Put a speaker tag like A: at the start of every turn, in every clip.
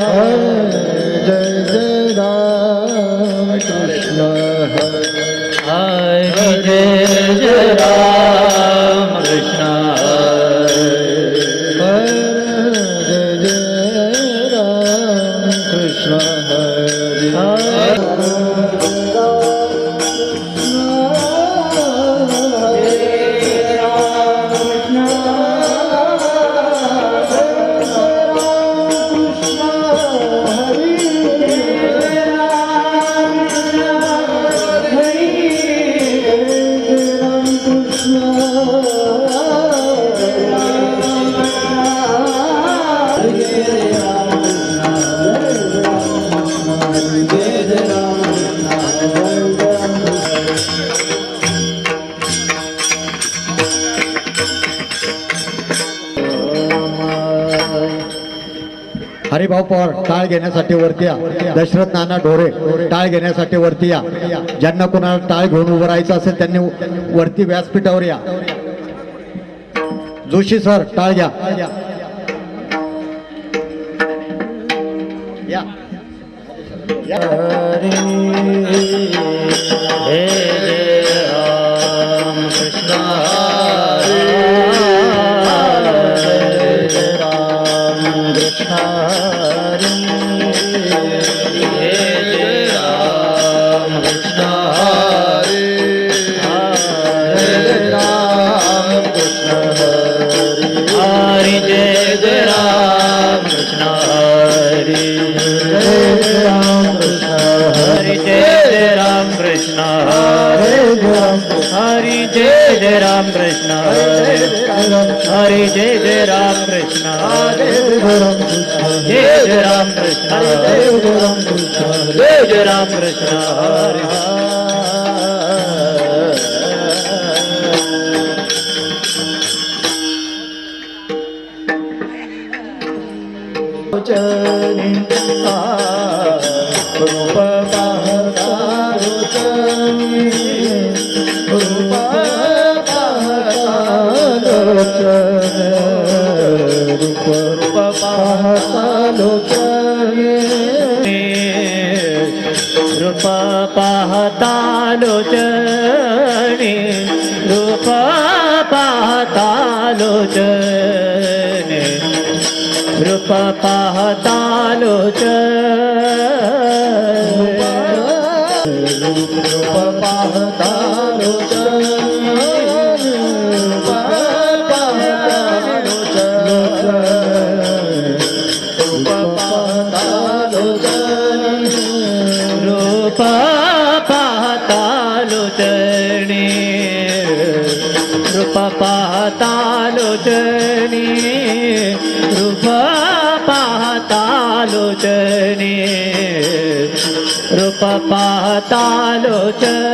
A: जय टाळ घेण्यासाठी वरती या. दशरथ नाना ढोरे टाळ घेण्यासाठी वरती या. ज्यांना कोणाला टाळ घेऊन उभं राहायचं असेल त्यांनी वरती व्यासपीठावर या. जोशी सर टाळ घ्या. या.
B: जय जय राम कृष्ण हरे हरे जय जय राम कृष्ण हरे जय जय राम कृष्ण हरे जय जय राम कृष्ण हरे
A: लोचनी रूप पाहता लोचनी रूप पाहता
B: लोचणी रूप पाहता लोचणी रूप पाहता लोचणी लोचणी रूप पाहता
A: झाले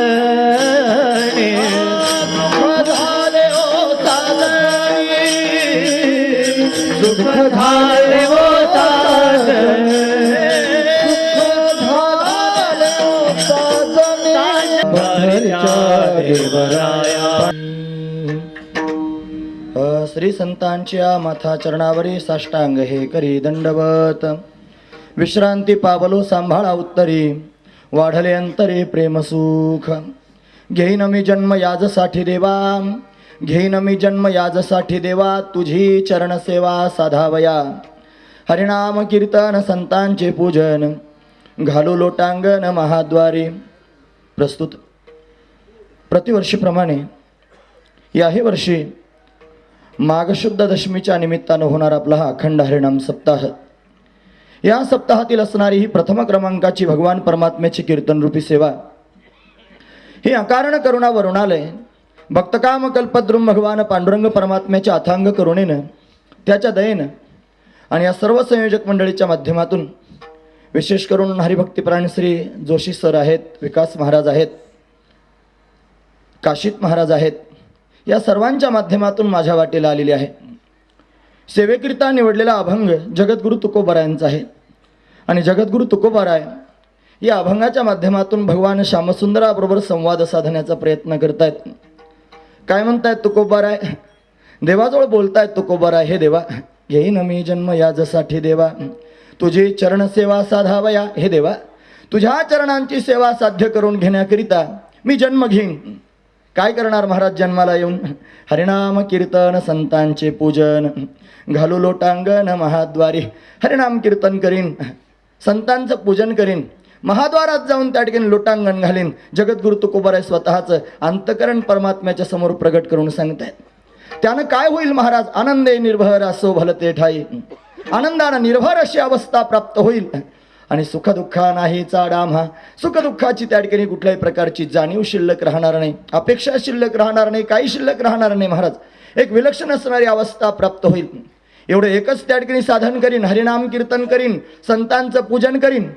B: सुख झाले ओ
A: साजणी श्री संतांच्या माथा चरणावरी साष्टांग हे करी दंडवत. विश्रांती पावलो सांभाळा उत्तरी. वाढले अंतरे प्रेमसुख घेईन मी जन्म याजसाठी देवा. घेईन मी जन्म याजसाठी देवा. तुझी चरणसेवा साधावया. हरिनाम कीर्तन संतांचे पूजन. घालू लोटांगण महाद्वारी. प्रस्तुत. प्रतिवर्षीप्रमाणे याही वर्षी माघशुद्ध दशमीच्या निमित्तानं होणार आपला हा अखंड हरिणाम सप्ताह. या सप्ताहातील असणारी ही प्रथम क्रमांकाची भगवान परमात्म्याची कीर्तनरूपी सेवा. ही अकारण करुणा वरुणालय भक्तकाम कल्पद्रुम भगवान पांडुरंग परमात्म्याच्या अथांग करुणेनं त्याच्या दयेनं आणि या सर्व संयोजक मंडळीच्या माध्यमातून विशेष करून हरिभक्तीप्राण श्री जोशी सर आहेत विकास महाराज आहेत काशीत महाराज आहेत या सर्वांच्या माध्यमातून माझ्या वाटेला आलेली आहे. सेवेकरिता निवडलेला अभंग जगद्गुरू तुकोबारायांचा आहे. आणि जगद्गुरू तुकोबाराय या अभंगाच्या माध्यमातून भगवान श्यामसुंदराबरोबर संवाद साधण्याचा प्रयत्न करतायत. काय म्हणतायत तुकोबाराय? देवाजवळ बोलतायत तुकोबाराय हे देवा येईन मी जन्म याजसाठी देवा. तुझी चरणसेवा साधावया. हे देवा तुझ्या चरणांची सेवा साध्य करून घेण्याकरिता मी जन्म घेईन. काय करणार महाराज जन्माला येऊन? हरिनाम कीर्तन संतांचे पूजन. घालू लोटांगण महाद्वारी. हरिनाम कीर्तन करीन. संतांचं पूजन करीन. महाद्वारात जाऊन त्या ठिकाणी लोटांगण घालीन. जगद्गुरु तुकोबर आहे स्वतःचं अंतकरण परमात्म्याच्या समोर प्रगट करून सांगतायत. त्यानं काय होईल महाराज? आनंदे निर्भर असो भलते ठाई. आनंदानं निर्भर अशी अवस्था प्राप्त होईल. आणि सुखदुःखा नाही चाडामा. सुखदुःखाची त्या ठिकाणी कुठल्याही प्रकारची जाणीव शिल्लक राहणार नाही. अपेक्षा शिल्लक राहणार नाही. काही शिल्लक राहणार नाही महाराज. एक विलक्षण असणारी अवस्था प्राप्त होईल. एवढं एकच त्या ठिकाणी साधन करीन हरिनाम कीर्तन करीन संतांचं पूजन करीन.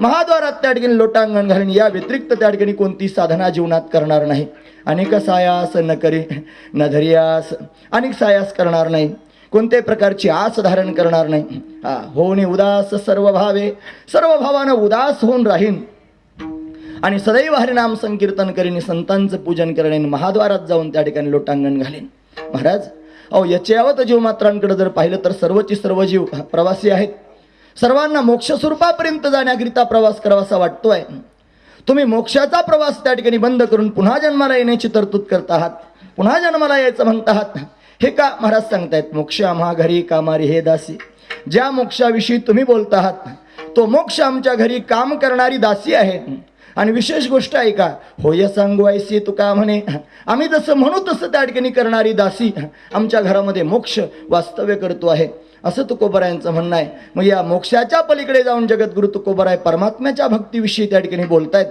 A: महाद्वारात त्या ठिकाणी लोटांगण घालीन. या व्यतिरिक्त त्या ठिकाणी कोणती साधना जीवनात करणार नाही. अनेक सायास न करी न धरियास. अनेक सायास करणार नाही. कोणत्याही प्रकारची आस धारण करणार नाही. हा होणे उदास सर्व भावे सर्व भावानं उदास होऊन राहीन. आणि सदैव हरिनाम संकीर्तन करीन संतांचं पूजन करेन महाद्वारात जाऊन त्या ठिकाणी लोटांगण घालीन. महाराज अहो याच्यावत जीवमात्रांकडे जर पाहिलं तर सर्वची सर्व जीव प्रवासी आहेत. सर्वांना मोक्ष स्वरूपापर्यंत जाण्याकरिता प्रवास करावासा वाटतोय. तुम्ही मोक्षाचा प्रवास त्या ठिकाणी बंद करून पुन्हा जन्माला येण्याची तरतूद करत आहात. पुन्हा जन्माला यायचं म्हणत आहात. हे का महाराज सांगतायत? मोक्ष आम्हा घरी कामारी हे दासी. ज्या मोक्षाविषयी तुम्ही बोलत आहात तो मोक्ष आमच्या घरी काम करणारी दासी आहे. आणि विशेष गोष्ट आहे का होय सांगवायसी तू का म्हणे. आम्ही जसं म्हणू तसं त्या ठिकाणी करणारी दासी आमच्या घरामध्ये मोक्ष वास्तव्य करतो आहे. असं तुकोबरायांचं म्हणणं आहे. मग या मोक्षाच्या पलीकडे जाऊन जगद्गुरु तुकोबराय परमात्म्याच्या भक्तीविषयी त्या ठिकाणी बोलतायत.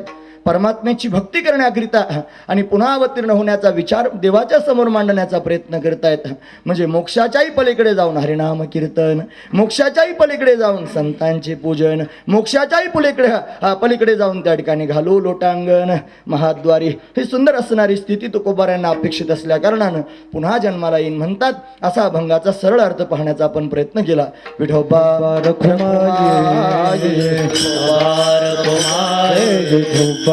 A: परमात्म्याची भक्ती करण्याकरिता आणि पुन्हा अवतीर्ण होण्याचा विचार देवाच्या समोर मांडण्याचा प्रयत्न करतायत. म्हणजे मोक्षाच्याही पलीकडे जाऊन हरिनाम कीर्तन मोक्षाच्याही पलीकडे जाऊन संतांचे पूजन मोक्षाच्याही पलीकडे पलीकडे जाऊन त्या ठिकाणी घालू लोटांगण महाद्वारी. ही सुंदर असणारी स्थिती तुकोबाऱ्यांना अपेक्षित असल्या कारणानं पुन्हा जन्माला येईन म्हणतात. असा अभंगाचा सरळ अर्थ पाहण्याचा आपण प्रयत्न केला. विठोबा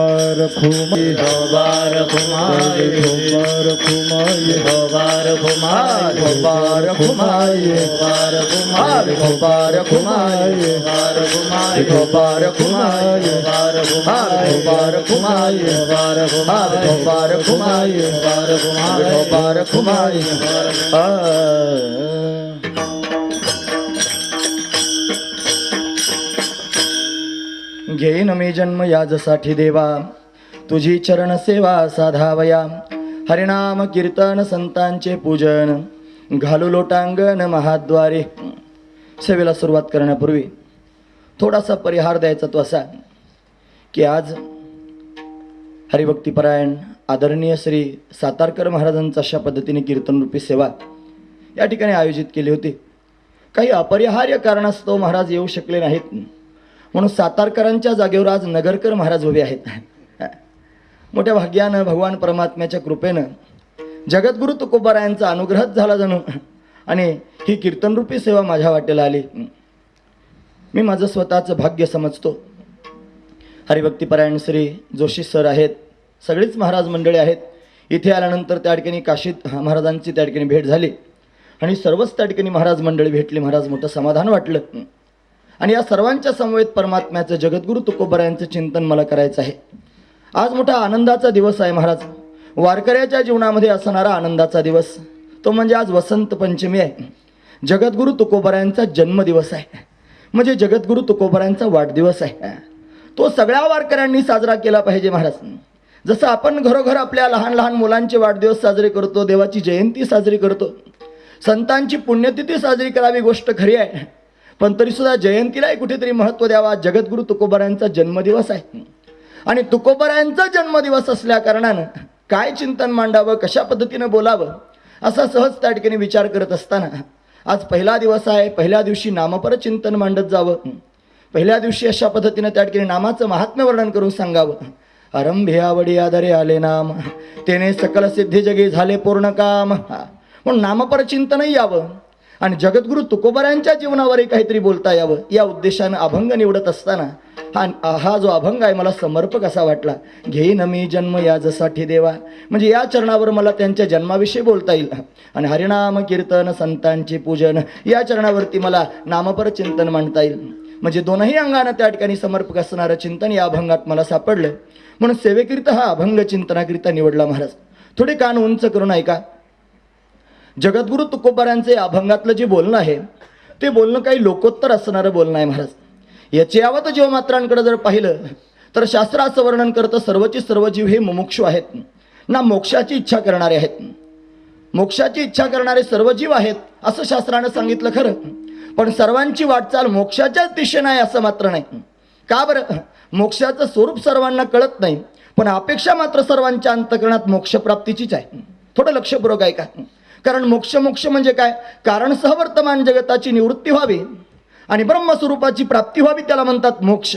A: रखुमाई.
B: बार कुमार
C: धोबार खुमाई
B: बार कुमार
C: धोबार खुमाई
B: बार कुमार
A: विठोबा रखुमाई.
B: बार
A: हा,
B: कुमार
A: विठोबा रखुमाई.
B: बार कुमार
A: विठोबा रखुमाई.
B: बार
A: हा, विठोबा रखुमाई.
B: बार
A: हा, विठोबा रखुमाई.
B: बार कुमार
A: घेईन मी जन्म याजसाठी देवा. तुझी चरण सेवा साधावया. हरिनाम कीर्तन संतांचे पूजन. घालू लोटांगण महाद्वारे. सेवेला सुरुवात करण्यापूर्वी थोडासा परिहार द्यायचा तो असा की आज हरिभक्तीपरायण आदरणीय श्री सातारकर महाराजांचा अशा पद्धतीने कीर्तनरूपी सेवा या ठिकाणी आयोजित केली होती. काही अपरिहार्य कारणास्तव महाराज येऊ शकले नाहीत. म्हणून सातारकरांच्या जागेवर आज नगरकर महाराज उभे आहेत. मोठ्या भाग्यानं भगवान परमात्म्याच्या कृपेनं जगद्गुरु तुकोबारायांचा अनुग्रहच झाला जणू आणि ही कीर्तनरूपी सेवा माझ्या वाटेला आली. मी माझं स्वतःचं भाग्य समजतो. हरिभक्तीपरायण श्री जोशी सर आहेत. सगळीच महाराज मंडळी आहेत. इथे आल्यानंतर त्या ठिकाणी काशीत महाराजांची त्या ठिकाणी भेट झाली आणि सर्वच त्या ठिकाणी महाराज मंडळी भेटली. महाराज मोठं समाधान वाटलं. आणि या सर्वांच्या समवेत परमात्म्याचं जगद्गुरु तुकोबरायांचं चिंतन मला करायचं आहे. आज मोठा आनंदाचा दिवस आहे महाराज. वारकऱ्याच्या जीवनामध्ये असणारा आनंदाचा दिवस. तो म्हणजे आज वसंत पंचमी आहे. जगद्गुरु तुकोबरायांचा जन्मदिवस आहे. म्हणजे जगद्गुरु तुकोबरायांचा वाढदिवस आहे. तो सगळ्या वारकऱ्यांनी साजरा केला पाहिजे महाराज. जसं आपण घरोघर आपल्या लहान लहान मुलांचे वाढदिवस साजरे करतो देवाची जयंती साजरी करतो. संतांची पुण्यतिथी साजरी करावी गोष्ट खरी आहे. पण तरीसुद्धा जयंतीलाही कुठेतरी महत्त्व द्यावा. जगद्गुरु तुकोबरायांचा जन्मदिवस आहे. आणि तुकोबरायांचा जन्मदिवस असल्या कारणानं काय चिंतन मांडावं कशा पद्धतीनं बोलावं असा सहज त्या ठिकाणी विचार करत असताना आज पहिला दिवस आहे. पहिल्या दिवशी नामपर चिंतन मांडत जावं. पहिल्या दिवशी अशा पद्धतीनं त्या ठिकाणी नामाचं महात्म्य वर्णन करून सांगावं. आरंभे आवडी आदरे आले नाम. तेने सकल सिद्धी जगी झाले पूर्ण काम. हा. म्हणून नामपर चिंतनही यावं. आणि जगद्गुरु तुकोबरायांच्या जीवनावरही काहीतरी बोलता यावं. या उद्देशानं अभंग निवडत असताना हा हा जो अभंग आहे मला समर्पक असा वाटला. घेईन मी जन्म याजसाठी देवा. म्हणजे या चरणावर मला त्यांच्या जन्माविषयी बोलता येईल. आणि हरिनाम कीर्तन संतांचे पूजन या चरणावरती मला नामपर चिंतन मांडता येईल. म्हणजे दोनही अंगानं त्या ठिकाणी समर्पक असणारं चिंतन या अभंगात मला सापडलं. म्हणून सेवेकरिता हा अभंग चिंतनाकरिता निवडला महाराज. थोडे कान उंच करून ऐका. जगद्गुरु तुकोबारांचे अभंगातलं जे बोलणं आहे ते बोलणं काही लोकोत्तर असणारं बोलणं आहे महाराज. याचे यावत जीवमात्रांकडे जर पाहिलं तर शास्त्राचं वर्णन करतं सर्वची सर्व जीव हे मुमुक्षू आहेत. ना मोक्षाची इच्छा करणारे आहेत. मोक्षाची इच्छा करणारे सर्व जीव आहेत असं शास्त्रानं सांगितलं खरं. पण सर्वांची वाटचाल मोक्षाच्याच दिशेनं आहे असं मात्र नाही. का बरं? मोक्षाचं स्वरूप सर्वांना कळत नाही पण अपेक्षा मात्र सर्वांच्या अंतकरणात मोक्षप्राप्तीचीच आहे. थोडं लक्षपूर्वक आहे का कारण मोक्ष मोक्ष म्हणजे काय? कारण सहवर्तमान जगताची निवृत्ती व्हावी आणि ब्रह्मस्वरूपाची प्राप्ती व्हावी त्याला म्हणतात मोक्ष.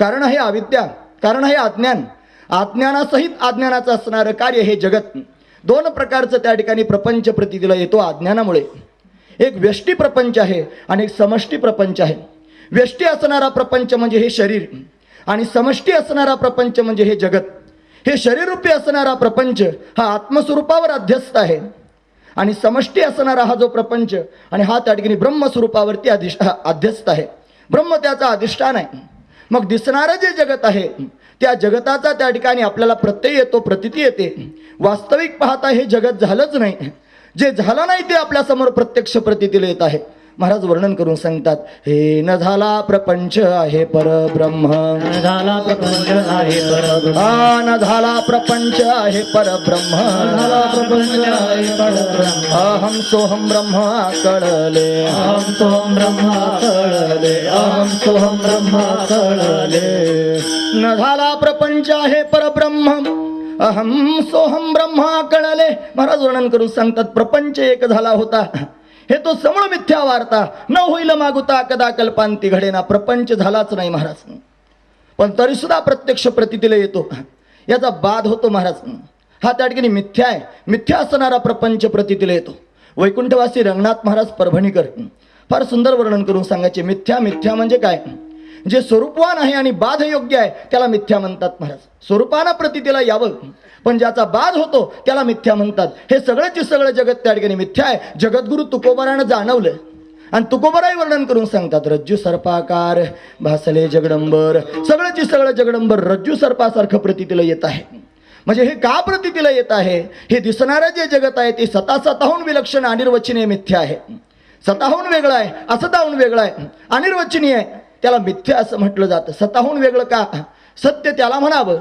A: कारण आहे अविद्या कारण आहे अज्ञान अज्ञानासहित अज्ञानाचं असणारं कार्य हे जगत. दोन प्रकारचं त्या ठिकाणी प्रपंच प्रतितीला येतो अज्ञानामुळे एक व्यष्टी प्रपंच आहे आणि एक समष्टी प्रपंच आहे. व्यष्टी असणारा प्रपंच म्हणजे हे शरीर आणि समष्टी असणारा प्रपंच म्हणजे हे जगत. हे शरीररूपी असणारा प्रपंच हा आत्मस्वरूपावर अध्यस्त आहे. आणि समष्टी असणारा हा जो प्रपंच आणि हा त्या ठिकाणी ब्रह्मस्वरूपावरती अधिष् अध्यस्त आहे. ब्रह्म त्याचा अधिष्ठान आहे. मग दिसणारं जे जगत आहे त्या जगताचा त्या ठिकाणी आपल्याला प्रत्यय येतो प्रतिती येते. वास्तविक पाहता हे जगत झालंच नाही. जे झालं नाही ते आपल्यासमोर प्रत्यक्ष प्रतितीला येत आहे. महाराज वर्णन करून सांगतात हे न झाला प्रपंच आहे परब्रह्म.
B: झाला प्रपंच आहे परब्रह्म.
A: हा न झाला प्रपंच आहे परब्रह्म.
B: झाला प्रपंच आहे परब्रह्म.
A: अहम सोहम ब्रह्म कळले
B: अहं सोहं ब्रह्मा कळले अहं सोहं ब्रह्मा कळले
A: न झाला प्रपंच आहे परब्रह्म. अहम सोहम ब्रह्म कळले महाराज वर्णन करून सांगतात प्रपंच एक झाला होता. हे तो समूळ मिथ्या वार्ता. न होईल मागुता कदा कल्पांती घडेना. प्रपंच झालाच नाही महाराज. पण तरी सुद्धा प्रत्यक्ष प्रतितीला येतो. याचा बाद होतो महाराज. हा त्या ठिकाणी मिथ्या आहे. मिथ्या असणारा प्रपंच प्रतितीला येतो. वैकुंठवासी रंगनाथ महाराज परभणीकर. फार सुंदर वर्णन करून सांगायचे मिथ्या मिथ्या म्हणजे काय? जे स्वरूपवान आहे आणि बाध योग्य आहे त्याला मिथ्या म्हणतात महाराज. स्वरूपानं प्रतितीला यावं. पण ज्याचा बाध होतो त्याला मिथ्या म्हणतात. हे सगळंच सगळं जगत त्या ठिकाणी मिथ्या आहे. जगद्गुरु तुकोबारानं जाणवलं. आणि तुकोबराही वर्णन करून सांगतात रज्जू सर्पाकार भासले जगडंबर. सगळंची सगळं जगडंबर रज्जू सर्पासारखं प्रतितीला येत आहे. म्हणजे हे का प्रतितीला येत आहे? हे दिसणारं जे जगत आहे ते स्वतः स्वतःहून विलक्षण अनिर्वचनीय मिथ्या आहे. स्वतःहून वेगळं आहे असताहून वेगळं आहे अनिर्वचनीय आहे. त्याला मिथ्या असं म्हटलं जातं. स्वतःहून वेगळं का? सत्य त्याला म्हणावं.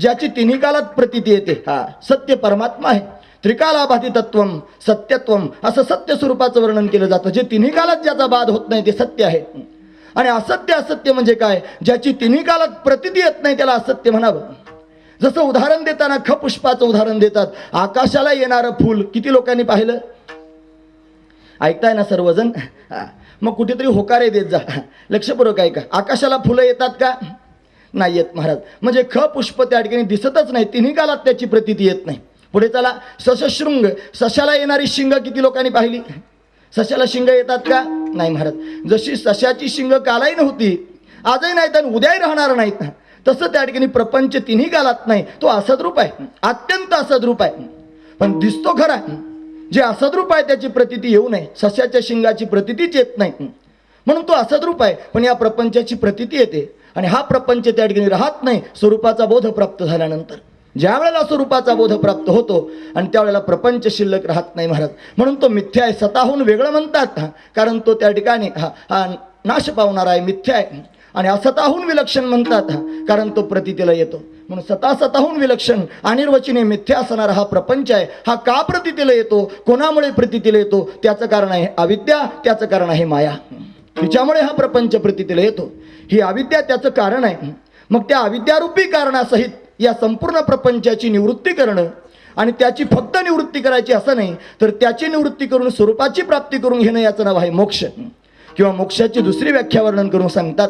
A: ज्याची तिन्ही कालात प्रतिती येते. हा सत्य परमात्मा आहे. त्रिकालाभाती तत्व सत्यत्व असं सत्य स्वरूपाचं वर्णन केलं जातं. जे तिन्ही कालात ज्याचा बाध होत नाही ते सत्य आहे. आणि असत्य असत्य म्हणजे काय? ज्याची तिन्ही कालात प्रतिती येत नाही त्याला असत्य म्हणावं. जसं उदाहरण देताना ख पुष्पाचं उदाहरण देतात. आकाशाला येणारं फूल किती लोकांनी पाहिलं? ऐकताय ना सर्वजण? हा. मग कुठेतरी होकारे देत जा. लक्षपूर्वक ऐका आकाशाला फुलं येतात का? नाही येत महाराज. म्हणजे ख पुष्प त्या ठिकाणी दिसतच नाही. तिन्ही कालात त्याची प्रतीती येत नाही. पुढे चला. सशशृंग. सशाला येणारी शिंग किती लोकांनी पाहिली? सशाला शिंग येतात का? नाही महाराज. जशी सशाची शिंग कालाही नव्हती आजही नाहीत आणि उद्याही राहणार नाहीत. तसं त्या ठिकाणी प्रपंच तिन्ही कालात नाही. तो असद्रूप आहे. अत्यंत असद्रूप आहे. पण दिसतो खरा. जे असद्रूप आहे त्याची प्रतिती येऊ नये. सस्याच्या शिंगाची प्रतितीच येत नाही. म्हणून तो असद्रूप आहे पण या प्रपंचाची प्रतिती येते. आणि हा प्रपंच त्या ठिकाणी राहत नाही स्वरूपाचा बोध प्राप्त झाल्यानंतर. ज्या वेळेला स्वरूपाचा बोध प्राप्त होतो आणि त्यावेळेला प्रपंच शिल्लक राहत नाही महाराज. म्हणून तो मिथ्या आहे स्वतःहून वेगळं म्हणतात. हा, कारण तो त्या ठिकाणी हा हा नाश पावणारा आहे मिथ्या आहे आणि असताहून विलक्षण म्हणतात कारण तो प्रतितीला येतो. म्हणून सता स्वतःहून विलक्षण अनिर्वचने मिथ्या असणारा हा प्रपंच आहे हा का प्रतितीला येतो? कोणामुळे प्रतितीला येतो? त्याचं कारण आहे अविद्या त्याचं कारण आहे माया. तिच्यामुळे हा प्रपंच प्रतितीला येतो. ही अविद्या त्याचं कारण आहे. मग त्या अविद्यारूपी कारणासहित या संपूर्ण प्रपंचाची निवृत्ती करणं आणि त्याची फक्त निवृत्ती करायची असं नाही तर त्याची निवृत्ती करून स्वरूपाची प्राप्ती करून घेणं याचं नाव आहे मोक्ष. किंवा मोक्षाची दुसरी व्याख्या वर्णन करून सांगतात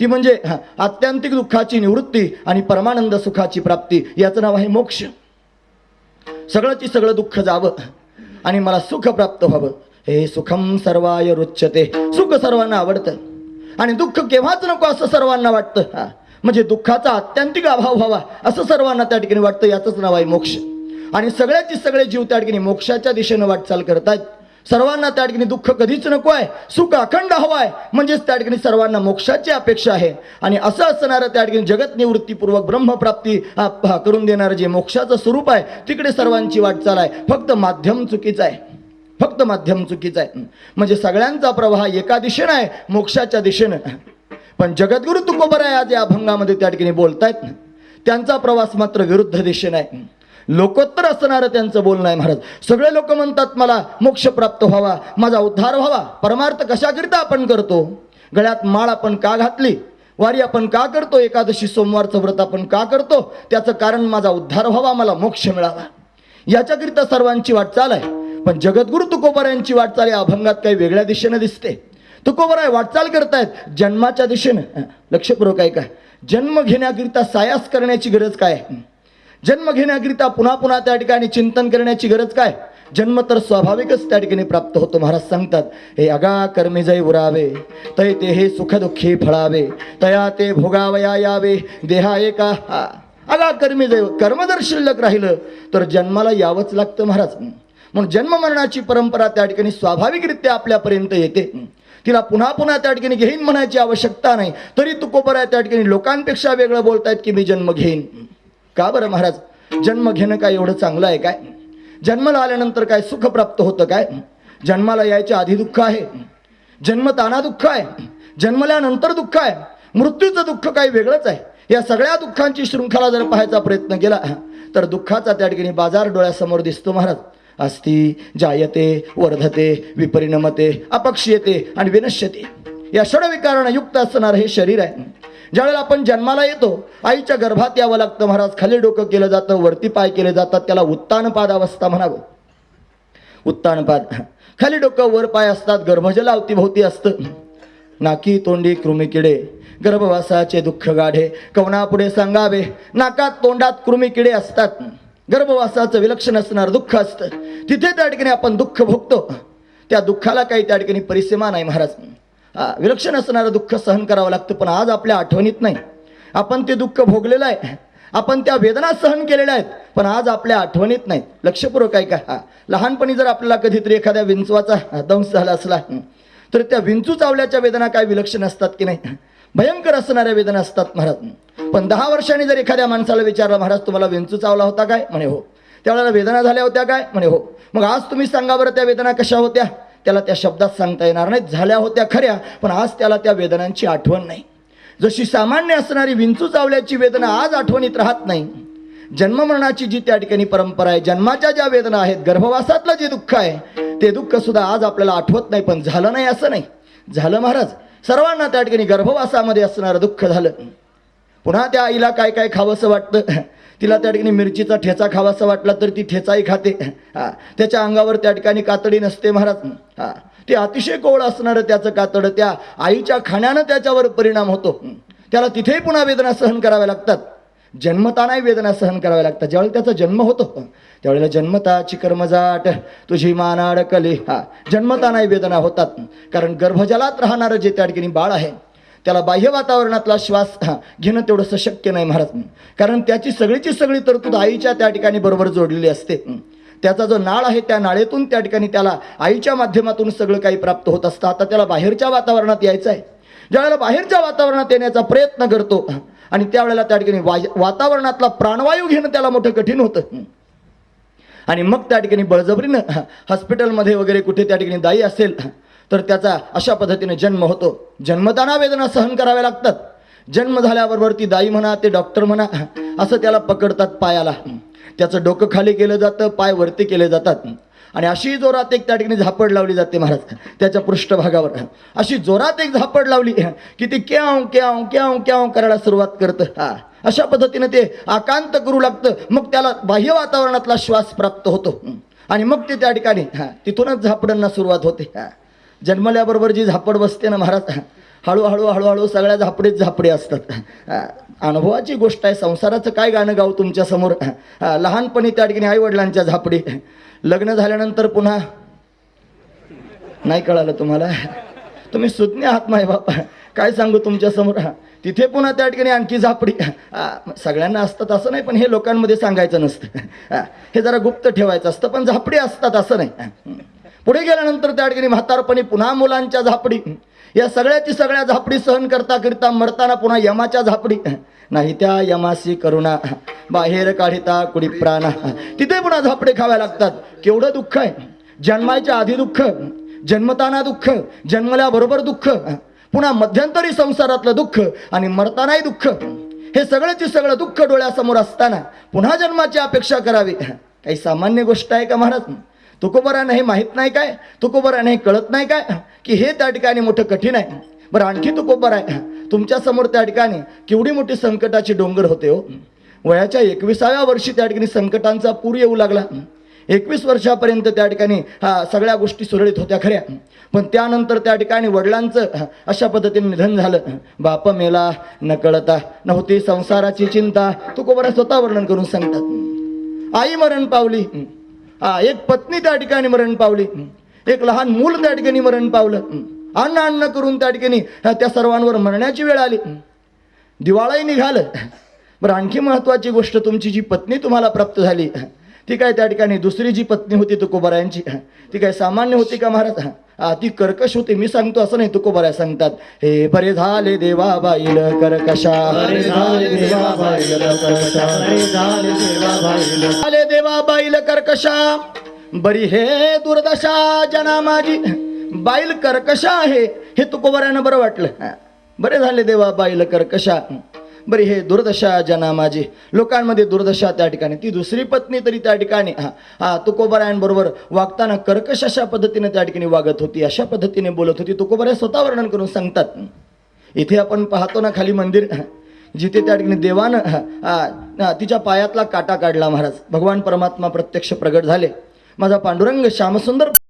A: ती म्हणजे हा, आत्यंतिक दुःखाची निवृत्ती आणि परमानंद सुखाची प्राप्ती याचं नाव आहे मोक्ष. सगळंची सगळं दुःख जावं आणि मला सुख प्राप्त व्हावं. हे सुखम सर्वाय रुच्यते. सुख सर्वांना आवडतं. आणि दुःख केव्हाच नको असं सर्वांना वाटतं. हा म्हणजे दुःखाचा आत्यंतिक अभाव व्हावा असं सर्वांना त्या ठिकाणी वाटतं याचंच नाव आहे मोक्ष. आणि सगळ्याची सगळे जीव त्या ठिकाणी मोक्षाच्या दिशेनं वाटचाल करतायत सर्वांना त्या ठिकाणी दुःख कधीच नको आहे. सुख अखंड हवं आहे म्हणजेच त्या ठिकाणी सर्वांना मोक्षाची अपेक्षा आहे. आणि असं असणारं त्या ठिकाणी जगत निवृत्तीपूर्वक ब्रह्मप्राप्ती करून देणारं जे मोक्षाचं स्वरूप आहे तिकडे सर्वांची वाटचाल आहे. फक्त माध्यम चुकीचं आहे. फक्त माध्यम चुकीचं आहे. म्हणजे सगळ्यांचा प्रवाह एका दिशेनं आहे मोक्षाच्या दिशेनं. पण जगद्गुरु आहे आज या अभंगामध्ये त्या ठिकाणी बोलतायत. त्यांचा प्रवास मात्र विरुद्ध दिशेनं आहे. लोकोत्तर असणारं त्यांचं बोलणं आहे महाराज. सगळे लोक म्हणतात मला मोक्ष प्राप्त व्हावा माझा उद्धार व्हावा. परमार्थ कशाकरिता आपण करतो? गळ्यात माळ आपण का घातली? वारी आपण का करतो? एकादशी सोमवारचं व्रत आपण का करतो? त्याचं कारण माझा उद्धार व्हावा मला मोक्ष मिळावा. याच्याकरिता सर्वांची वाटचाल आहे. पण जगद्गुरु तुकोबरायांची वाटचाल या अभंगात काही वेगळ्या दिशेने दिसते. तुकोबराय वाटचाल करतायत जन्माच्या दिशेनं. लक्षपूर्वक आहे काय जन्म घेण्याकरिता सायास करण्याची गरज काय आहे? जन्म घेण्याकरिता पुन्हा पुन्हा त्या ठिकाणी चिंतन करण्याची गरज काय? जन्म तर स्वाभाविकच त्या ठिकाणी प्राप्त होतो महाराज सांगतात हे अगा कर्मे जय उरावे तय ते हे सुखदुःखी फळावे तया ते भोगावया यावे देहा एका हा. अगा कर्मी जय कर्म जर शिल्लक राहिलं तर जन्माला यावंच लागतं महाराज. म्हणून जन्म मरणाची परंपरा त्या ठिकाणी स्वाभाविकरित्या आपल्यापर्यंत येते. तिला पुन्हा पुन्हा त्या ठिकाणी घेईन म्हणायची आवश्यकता नाही. तरी तुकोबर आहे त्या ठिकाणी लोकांपेक्षा वेगळं बोलतायत की मी जन्म घेईन. का बरं महाराज? जन्म घेणं काय एवढं चांगलं आहे काय? जन्माला आल्यानंतर काय सुख प्राप्त होतं काय? जन्माला यायच्या आधी दुःख आहे. जन्मताना दुःख आहे. जन्मल्यानंतर दुःख आहे. मृत्यूचं दुःख काही वेगळंच आहे. या सगळ्या दुःखांची शृंखला जर पाहायचा प्रयत्न केला तर दुःखाचा त्या ठिकाणी बाजार डोळ्यासमोर दिसतो महाराज. अस्ति जायते वर्धते विपरिणमते अपक्षीयते आणि विनश्यते. या षडविकारण युक्त असणारं हे शरीर आहे. ज्यावेळेला आपण जन्माला येतो आईच्या गर्भात यावं लागतं. महाराज खाली डोकं केलं जातं वरती पाय केले जातात त्याला उत्तानपाद अवस्था म्हणावं. उत्तानपाद. खाली डोकं वर पाय असतात गर्भजल अवतीभोवती असतं. नाकी तोंडी कृमिकिडे गर्भवासाचे दुःख गाढे कवनापुढे सांगावे नाकात तोंडात कृमिकिडे असतात. गर्भवासाचं विलक्षण असणार दुःख असतं. तिथे त्या ठिकाणी आपण दुःख भोगतो. त्या दुःखाला काही त्या ठिकाणी परिसीमा नाही महाराज. विलक्षण असणारं दुःख सहन करावं लागतं पण आज आपल्या आठवणीत नाही. आपण ते दुःख भोगलेलं आहे. आपण त्या वेदना सहन केलेल्या आहेत पण आज आपल्या आठवणीत नाहीत लक्षपूर्वक आहे का हा. लहानपणी जर आपल्याला कधीतरी एखाद्या विंचवाचा दंश झाला असला तर त्या विंचू चावल्याच्या वेदना काय विलक्षण असतात की नाही? भयंकर असणाऱ्या वेदना असतात महाराज. पण दहा वर्षांनी जर एखाद्या माणसाला विचारलं महाराज तुम्हाला विंचू चावला होता काय? म्हणे हो. त्यावेळेला वेदना झाल्या होत्या काय? म्हणे हो. मग आज तुम्ही सांगा बरं त्या वेदना कशा होत्या? त्याला त्या शब्दात सांगता येणार नाहीत झाल्या होत्या खऱ्या पण आज त्याला त्या वेदनांची आठवण नाही. जशी सामान्य असणारी विंचू चावल्याची वेदना आज आठवणीत राहत नाही. जन्ममरणाची जी त्या ठिकाणी परंपरा आहे जन्माच्या ज्या वेदना आहेत गर्भवासातलं जे दुःख आहे ते दुःख सुद्धा आज आपल्याला आठवत नाही पण झालं नाही असं नाही. झालं महाराज सर्वांना त्या ठिकाणी गर्भवासामध्ये असणारं दुःख झालं. पुन्हा त्या आईला काय काय खावंसं वाटतं? तिला त्या ठिकाणी मिरचीचा ठेचा खावासा वाटला तर ती ठेचाही खाते. हा त्याच्या अंगावर त्या ठिकाणी कातडी नसते महाराज. हा ते अतिशय कोवळ असणारं त्याचं कातड त्या आईच्या खाण्यानं त्याच्यावर परिणाम होतो. त्याला तिथेही पुन्हा वेदना सहन कराव्या लागतात. जन्मतानाही वेदना सहन कराव्या लागतात. ज्यावेळेला त्याचा जन्म होतो त्यावेळेला जन्मताची कर्मजाट तुझी मानाड कले. हा जन्मतानाही वेदना होतात. कारण गर्भजलात राहणारं जे त्या ठिकाणी बाळ आहे त्याला बाह्य वातावरणातला श्वास घेणं तेवढंसं शक्य नाही महाराज. कारण त्याची सगळीची सगळी तरतूद आईच्या त्या ठिकाणी बरोबर जोडलेली असते. त्याचा जो नाळ आहे त्या नाळेतून त्या ठिकाणी त्याला आईच्या माध्यमातून सगळं काही प्राप्त होत असतं. आता त्याला बाहेरच्या वातावरणात यायचं आहे. ज्यावेळेला बाहेरच्या वातावरणात येण्याचा प्रयत्न करतो आणि त्यावेळेला त्या ठिकाणी वाय वातावरणातला प्राणवायू घेणं त्याला मोठं कठीण होतं. आणि मग त्या ठिकाणी बळजबरीनं हॉस्पिटलमध्ये वगैरे कुठे त्या ठिकाणी दाई असेल तर त्याचा अशा पद्धतीने जन्म होतो. जन्मताना वेदना सहन कराव्या लागतात. जन्म झाल्याबरोबर ती दाई म्हणा ते डॉक्टर म्हणा असं त्याला पकडतात पायाला. त्याचं डोकं खाली केलं जातं पाय वरती केले जातात. आणि अशी जोरात एक त्या ठिकाणी झापड लावली जाते महाराज त्याच्या पृष्ठभागावर. अशी जोरात एक झापड लावली की ती क्याव क्याव क्याव क्याव करायला सुरुवात करतं. हा अशा पद्धतीने ते आकांत करू लागतं. मग त्याला बाह्य वातावरणातला श्वास प्राप्त होतो. आणि मग ते त्या ठिकाणी हा तिथूनच झापडांना सुरुवात होते. हा. जन्मल्याबरोबर जी झापड बसते ना महाराज हळूहळू हळूहळू सगळ्या झापडीत झापडे असतात. अनुभवाची गोष्ट आहे संसाराचं काय गाणं गाव तुमच्यासमोर हा, लहानपणी त्या ठिकाणी आईवडिलांच्या झापडी. लग्न झाल्यानंतर पुन्हा नाही कळालं तुम्हाला? तुम्ही सुज्ञ आहात माय बापा. काय सांगू तुमच्यासमोर तिथे पुन्हा त्या ठिकाणी आणखी झापडी. हा, सगळ्यांना असतात असं नाही पण हे लोकांमध्ये सांगायचं नसतं. हा, हे जरा गुप्त ठेवायचं असतं पण झापडी असतात असं नाही. पुढे गेल्यानंतर त्या ठिकाणी म्हातारपणी पुन्हा मुलांच्या झापडी या सगळ्याची सगळ्या झापडी सहन करता करता मरताना पुन्हा यमाच्या झापडी. नाही त्या यमासी करुणा बाहेर काढिता कुडी प्राणा. तिथे पुन्हा झापडे खाव्या लागतात. केवढं दुःख आहे. जन्मायच्या आधी दुःख जन्मताना दुःख जन्मल्याबरोबर दुःख पुन्हा मध्यंतरी संसारातलं दुःख आणि मरतानाही दुःख. हे सगळ्याची सगळं दुःख डोळ्यासमोर असताना पुन्हा जन्माची अपेक्षा करावी. काही सामान्य गोष्ट आहे का महाराज? तुकोबरानं हे माहीत नाही काय? तुकोबरानं हे कळत नाही काय? की हे त्या ठिकाणी मोठं कठीण आहे. बरं आणखी तुकोबर आहे. तुमच्या त्या ठिकाणी केवढी मोठी संकटाची डोंगर होते हो. वयाच्या एकविसाव्या वर्षी त्या ठिकाणी संकटांचा पूर येऊ लागला. एकवीस वर्षापर्यंत त्या ठिकाणी हा सगळ्या गोष्टी सुरळीत होत्या खऱ्या. पण त्यानंतर त्या ठिकाणी वडिलांचं अशा पद्धतीने निधन झालं. बाप मेला न कळता नव्हती संसाराची चिंता. तुकोबरा स्वतः वर्णन करून सांगतात. आई मरण पावली. हा एक पत्नी त्या ठिकाणी मरण पावली. एक लहान मूल त्या ठिकाणी मरण पावलं. अन्न अन्न करून त्या ठिकाणी हा, त्या सर्वांवर मरण्याची वेळ आली. दिवाळाही निघालं. बरं आणखी महत्त्वाची गोष्ट तुमची जी पत्नी तुम्हाला प्राप्त झाली. ती काय त्या ठिकाणी दुसरी जी पत्नी होती तुकोबरायांची ती काय सामान्य होती का महाराज? हा, ती कर्कश होती मी सांगतो असं नाही तुकोबराय सांगतात. हे बरे झाले देवा बाईल कर्कशा.
B: झाले देवा बाईल कर्कशा. झाले देवा बाईल
A: बरी हे दुर्दशा जना माझी. बाईल कर्कशा आहे हे तुकोबऱ्यानं बरं वाटलं. बरे झाले देवा बाईल कर्कशा. बरी हे दुर्दशा जना माझी. लोकांमध्ये दुर्दशा त्या ठिकाणी. ती दुसरी पत्नी तरी त्या ठिकाणी. हा हा तुकोबरायांबरोबर वागताना कर्कश अशा पद्धतीने त्या ठिकाणी वागत होती अशा पद्धतीने बोलत होती. तुकोबराय स्वतः वर्णन करून सांगतात. इथे आपण पाहतो ना खाली मंदिर. जिथे त्या ठिकाणी देवानं हा, तिच्या पायातला काटा काढला महाराज. भगवान परमात्मा प्रत्यक्ष प्रगट झाले. माझा पांडुरंग श्यामसुंदर